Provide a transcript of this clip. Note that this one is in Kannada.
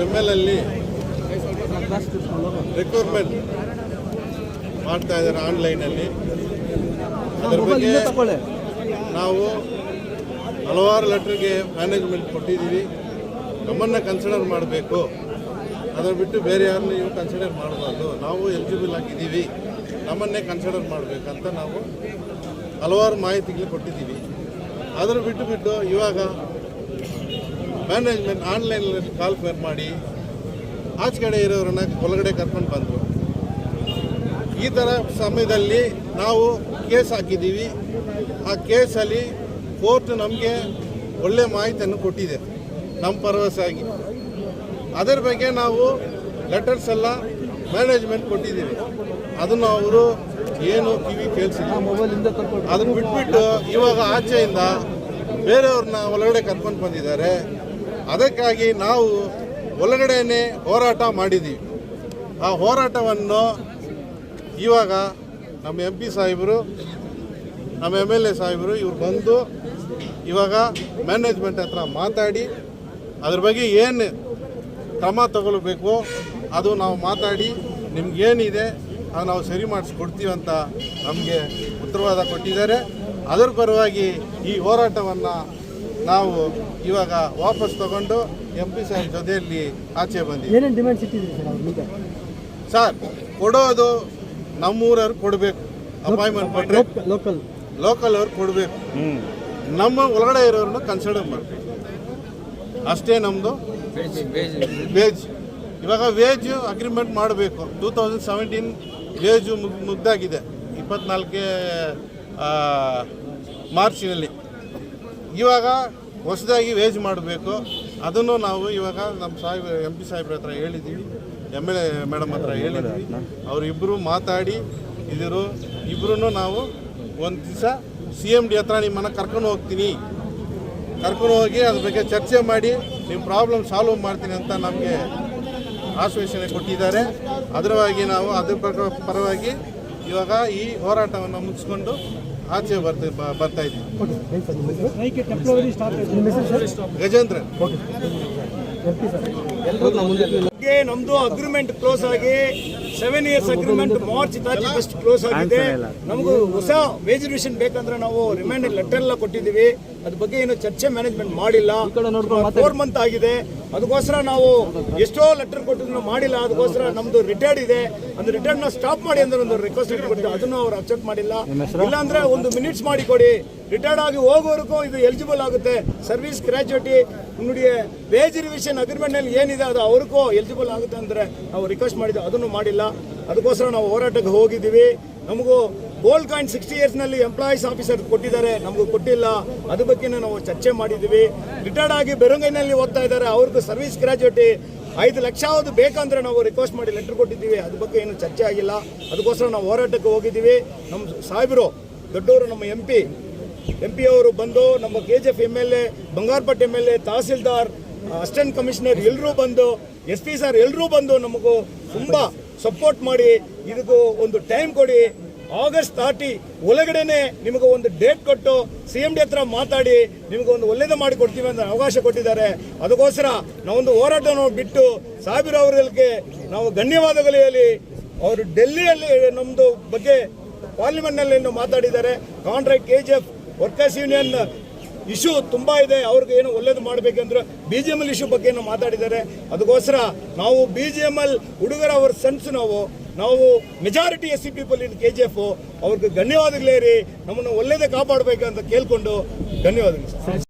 ಅಲ್ಲಿ ರಿಕ್ರೂಟ್ಮೆಂಟ್ ಮಾಡ್ತಾ ಇದ್ದಾರೆ ಆನ್ಲೈನಲ್ಲಿ ಅದರ ಬಗ್ಗೆ ನಾವು ಹಲವಾರು ಲೆಟ್ರಿಗೆ ಮ್ಯಾನೇಜ್ಮೆಂಟ್ ಕೊಟ್ಟಿದ್ದೀವಿ. ನಮ್ಮನ್ನು ಕನ್ಸಿಡರ್ ಮಾಡಬೇಕು. ಅದನ್ನು ಬಿಟ್ಟು ಬೇರೆ ಯಾರನ್ನ ನೀವು ಕನ್ಸಿಡರ್ ಮಾಡಬಾರ್ದು. ನಾವು ಎಲಿಜಿಬಲ್ ಆಗಿದ್ದೀವಿ. ನಮ್ಮನ್ನೇ ಕನ್ಸಿಡರ್ ಮಾಡಬೇಕಂತ ನಾವು ಹಲವಾರು ಮಾಹಿತಿಗಳು ಕೊಟ್ಟಿದ್ದೀವಿ. ಅದನ್ನು ಬಿಟ್ಟು ಬಿಟ್ಟು ಇವಾಗ ಮ್ಯಾನೇಜ್ಮೆಂಟ್ ಆನ್ಲೈನಲ್ಲಿ ಕಾಲ್ ಫೇರ್ ಮಾಡಿ, ಆಚೆ ಕಡೆ ಇರೋರನ್ನ ಒಳಗಡೆ ಕರ್ಕೊಂಡು ಬಂದರು. ಈ ಥರ ಸಮಯದಲ್ಲಿ ನಾವು ಕೇಸ್ ಹಾಕಿದ್ದೀವಿ. ಆ ಕೇಸಲ್ಲಿ ಕೋರ್ಟ್ ನಮಗೆ ಒಳ್ಳೆ ಮಾಹಿತಿಯನ್ನು ಕೊಟ್ಟಿದೆ. ನಮ್ಮ ಪರವಸಾಗಿ ಅದರ ಬಗ್ಗೆ ನಾವು ಲೆಟರ್ಸ್ ಎಲ್ಲ ಮ್ಯಾನೇಜ್ಮೆಂಟ್ ಕೊಟ್ಟಿದ್ದೀವಿ. ಅದನ್ನು ಅವರು ಏನು ಕಿವಿ ಕೇಳಿಸಿಲ್ಲ. ಅದನ್ನು ಬಿಟ್ಬಿಟ್ಟು ಇವಾಗ ಆಚೆಯಿಂದ ಬೇರೆಯವ್ರನ್ನ ಒಳಗಡೆ ಕರ್ಕೊಂಡು ಬಂದಿದ್ದಾರೆ. ಅದಕ್ಕಾಗಿ ನಾವು ಒಳಗಡೆಯೇ ಹೋರಾಟ ಮಾಡಿದ್ದೀವಿ ಆ ಹೋರಾಟವನ್ನು ಇವಾಗ ನಮ್ಮ ಎಂ ಪಿ ಸಾಹೇಬರು, ನಮ್ಮ ಎಂ ಎಲ್ ಎ ಸಾಹೇಬರು ಇವ್ರು ಬಂದು ಇವಾಗ ಮ್ಯಾನೇಜ್ಮೆಂಟ್ ಹತ್ರ ಮಾತಾಡಿ, ಅದ್ರ ಬಗ್ಗೆ ಏನು ಕ್ರಮ ತಗೊಳ್ಬೇಕು ಅದು ನಾವು ಮಾತಾಡಿ, ನಿಮ್ಗೇನಿದೆ ಅದು ನಾವು ಸರಿ ಮಾಡಿಸ್ಕೊಡ್ತೀವಿ ಅಂತ ನಮಗೆ ಉತ್ತರವಾದ ಕೊಟ್ಟಿದ್ದಾರೆ. ಅದರ ಪರವಾಗಿ ಈ ಹೋರಾಟವನ್ನು ನಾವು ಇವಾಗ ವಾಪಸ್ ತಗೊಂಡು ಎಂ ಪಿ ಸಾಹೇಬ್ ಜೊತೆಯಲ್ಲಿ ಆಚೆ ಬಂದಿದ್ದೀವಿ. ಸರ್ ಸರ್ ಕೊಡೋದು ನಮ್ಮೂರವ್ರು ಕೊಡಬೇಕು. ಅಪಾಯಿಂಟ್ಮೆಂಟ್ ಕೊಟ್ಟರೆ ಲೋಕಲ್ ಲೋಕಲ್ ಅವ್ರು ಕೊಡಬೇಕು. ನಮ್ಮ ಒಳಗಡೆ ಇರೋರನ್ನ ಕನ್ಸಿಡರ್ ಮಾಡಬೇಕು. ಅಷ್ಟೇ ನಮ್ಮದು ವೇಜ್ ಇವಾಗ ವೇಜ್ ಅಗ್ರಿಮೆಂಟ್ ಮಾಡಬೇಕು. ಟೂ ತೌಸಂಡ್ ಸೆವೆಂಟೀನ್ ವೇಜು ಮುಗ್ ಮುಗ್ದಾಗಿದೆ. ಇಪ್ಪತ್ನಾಲ್ಕೇ ಮಾರ್ಚಿನಲ್ಲಿ. ಇವಾಗ ಹೊಸದಾಗಿ ವೇಜ್ ಮಾಡಬೇಕು. ಅದನ್ನು ನಾವು ಇವಾಗ ನಮ್ಮ ಸಾಹೇಬ್ ಎಂ ಪಿ ಸಾಹೇಬ್ರ ಹತ್ರ ಹೇಳಿದ್ದೀವಿ ಎಂ ಎಲ್ ಎ ಮೇಡಮ್ ಹತ್ರ ಹೇಳಿದ್ವಿ. ಅವರಿಬ್ಬರು ಮಾತಾಡಿ, ಇದ್ರು ಇಬ್ಬರೂ ನಾವು ಒಂದು ದಿವಸ ಸಿ ಎಂ ಡಿ ಹತ್ರ ನಿಮ್ಮನ್ನು ಕರ್ಕೊಂಡು ಹೋಗ್ತೀನಿ. ಕರ್ಕೊಂಡು ಹೋಗಿ ಅದ್ರ ಬಗ್ಗೆ ಚರ್ಚೆ ಮಾಡಿ ನಿಮ್ಮ ಪ್ರಾಬ್ಲಮ್ ಸಾಲ್ವ್ ಮಾಡ್ತೀನಿ ಅಂತ ನಮಗೆ ಆಶ್ವಾಸನೆ ಕೊಟ್ಟಿದ್ದಾರೆ. ಅದರವಾಗಿ ನಾವು ಅದ್ರ ಪರವಾಗಿ ಇವಾಗ ಈ ಹೋರಾಟವನ್ನು ಮುಗಿಸ್ಕೊಂಡು ಆಚೆ ಬರ್ತಾ ಬರ್ತಾ ಇದ್ದೀವಿ ಗಜೇಂದ್ರ ನಮ್ದು ಅಗ್ರಿಮೆಂಟ್ ಕ್ಲೋಸ್ ಆಗಿ seven years agreement March thirty first close ಆಗಿದೆ. ನಮಗೂ ಹೊಸ ವೇಜ್ ರಿವಿಷನ್ ಬೇಕಂದ್ರೆ ನಾವು ರಿಮೈಂಡರ್ ಲೆಟರ್ ಎಲ್ಲ ಕೊಟ್ಟಿದ್ದೀವಿ. ಅದ್ರ ಬಗ್ಗೆ ಏನು ಚರ್ಚೆ ಮ್ಯಾನೇಜ್ಮೆಂಟ್ ಮಾಡಿಲ್ಲ. ಫೋರ್ ಮಂತ್ ಆಗಿದೆ. ಅದಕ್ಕೋಸ್ಕರ ನಾವು ಎಷ್ಟೋ ಲೆಟರ್ ಕೊಟ್ಟಿದ್ರು ಮಾಡಿಲ್ಲ. ಅದಕ್ಕೋಸ್ಕರ ನಮ್ದು ರಿಟೈರ್ಡ್ ಇದೆ. ಅಂದ್ರೆ ರಿಟರ್ನ್ ಸ್ಟಾಪ್ ಮಾಡಿ ಅಂದ್ರೆ ಒಂದು ರಿಕ್ವೆಸ್ಟ್ ಕೊಟ್ಟಿದ್ದು ಅದನ್ನು ಅವ್ರು ಅಕ್ಸೆಪ್ಟ್ ಮಾಡಿಲ್ಲ. ಇಲ್ಲಾಂದ್ರೆ ಒಂದು ಮಿನಿಟ್ಸ್ ಮಾಡಿ ಕೊಡಿ. ರಿಟೈರ್ಡ್ ಆಗಿ ಹೋಗೋವರೆಗೂ ಇದು ಎಲಿಜಿಬಲ್ ಆಗುತ್ತೆ. ಸರ್ವಿಸ್ ಗ್ರಾಜ್ಯುಟಿ ನೋಡಿ ವೇಜ್ ರಿವಿಷನ್ ಅಗ್ರಿಮೆಂಟ್ನಲ್ಲಿ ಏನಿದೆ ಅದು ಅವ್ರಿಗೂ ಎಲಿಜಿಬಲ್ ಆಗುತ್ತೆ ಅಂದ್ರೆ ನಾವು ರಿಕ್ವೆಸ್ಟ್ ಮಾಡಿದ್ವಿ ಅದನ್ನು ಮಾಡಿಲ್ಲ. ಅದಕ್ಕೋಸ್ಕರ ನಾವು ಹೋರಾಟಕ್ಕೆ ಹೋಗಿದ್ದೀವಿ. ನಮಗೂ ಗೋಲ್ಡ್ ಕಾಯಿನ್ ಸಿಕ್ಸ್ಟಿ ಇಯರ್ಸ್ನಲ್ಲಿ ಎಂಪ್ಲಾಯೀಸ್ ಆಫೀಸರ್ ಕೊಟ್ಟಿದ್ದಾರೆ. ನಮಗೂ ಕೊಟ್ಟಿಲ್ಲ. ಅದ್ರ ಬಗ್ಗೆ ನಾವು ಚರ್ಚೆ ಮಾಡಿದ್ದೀವಿ. ರಿಟೈರ್ಡ್ ಆಗಿ ಬೆರಂಗೈನಲ್ಲಿ ಓದ್ತಾ ಇದ್ದಾರೆ. ಅವ್ರಿಗೂ ಸರ್ವಿಸ್ ಗ್ರಾಜುಯೇಟಿ ಐದು ಲಕ್ಷ ಅದು ಬೇಕಂದ್ರೆ ನಾವು ರಿಕ್ವೆಸ್ಟ್ ಮಾಡಿ ಲೆಟರ್ ಕೊಟ್ಟಿದ್ದೀವಿ. ಅದ್ರ ಬಗ್ಗೆ ಏನು ಚರ್ಚೆ ಆಗಿಲ್ಲ. ಅದಕ್ಕೋಸ್ಕರ ನಾವು ಹೋರಾಟಕ್ಕೆ ಹೋಗಿದ್ದೀವಿ. ನಮ್ಮ ಸಾಹೇಬರು, ದೊಡ್ಡವರು ನಮ್ಮ ಎಂ ಪಿ ಎಂ ಪಿ ಅವರು ಬಂದು, ನಮ್ಮ K G F M L A Bangarapet M L A tahsildar assistant commissioner ಎಲ್ಲರೂ ಬಂದು ಎಸ್ ಪಿ ಸರ್ ಎಲ್ಲರೂ ಬಂದು ನಮಗೂ ತುಂಬ ಸಪೋರ್ಟ್ ಮಾಡಿ, ಇದಕ್ಕೂ ಒಂದು ಟೈಮ್ ಕೊಡಿ. ಆಗಸ್ಟ್ ತರ್ಟಿ ಒಳಗಡೆನೆ ನಿಮಗೆ ಒಂದು ಡೇಟ್ ಕೊಟ್ಟು ಸಿ ಎಂ ಡಿ ಹತ್ರ ಮಾತಾಡಿ, ನಿಮಗೆ ಒಂದು ಒಳ್ಳೇದು ಮಾಡಿ ಕೊಡ್ತೀವಿ ಅಂತ ಅವಕಾಶ ಕೊಟ್ಟಿದ್ದಾರೆ. ಅದಕ್ಕೋಸ್ಕರ ನಾವೊಂದು ಹೋರಾಟವನ್ನು ಬಿಟ್ಟು ಸಾವಿರ ಅವರಿಗೆ ನಾವು ಧನ್ಯವಾದಗಳು ಹೇಳಿ ಅವರು ಡೆಲ್ಲಿಯಲ್ಲಿ ನಮ್ಮದು ಬಗ್ಗೆ ಪಾರ್ಲಿಮೆಂಟ್ನಲ್ಲಿ ಮಾತಾಡಿದ್ದಾರೆ. Contract K G F workers union issue ತುಂಬಾ ಇದೆ, ಅವ್ರಿಗೆ ಏನು ಒಳ್ಳೇದು ಮಾಡಬೇಕಂದ್ರೆ B G M L issue ಬಗ್ಗೆ ಏನೋ ಮಾತಾಡಿದ್ದಾರೆ. ಅದಕ್ಕೋಸ್ಕರ ನಾವು ಬಿ ಜಿ ಎಂ ಎಲ್ ಹುಡುಗರ ಅವ್ರ ಸೆನ್ಸ್ ನಾವು ನಾವು majority S C people in K G F ಅವ್ರಿಗೆ ಧನ್ಯವಾದಗಳೇ ರೀ ನಮ್ಮನ್ನು ಒಳ್ಳೇದೇ ಕಾಪಾಡಬೇಕಂತ ಕೇಳ್ಕೊಂಡು ಧನ್ಯವಾದಗಳು.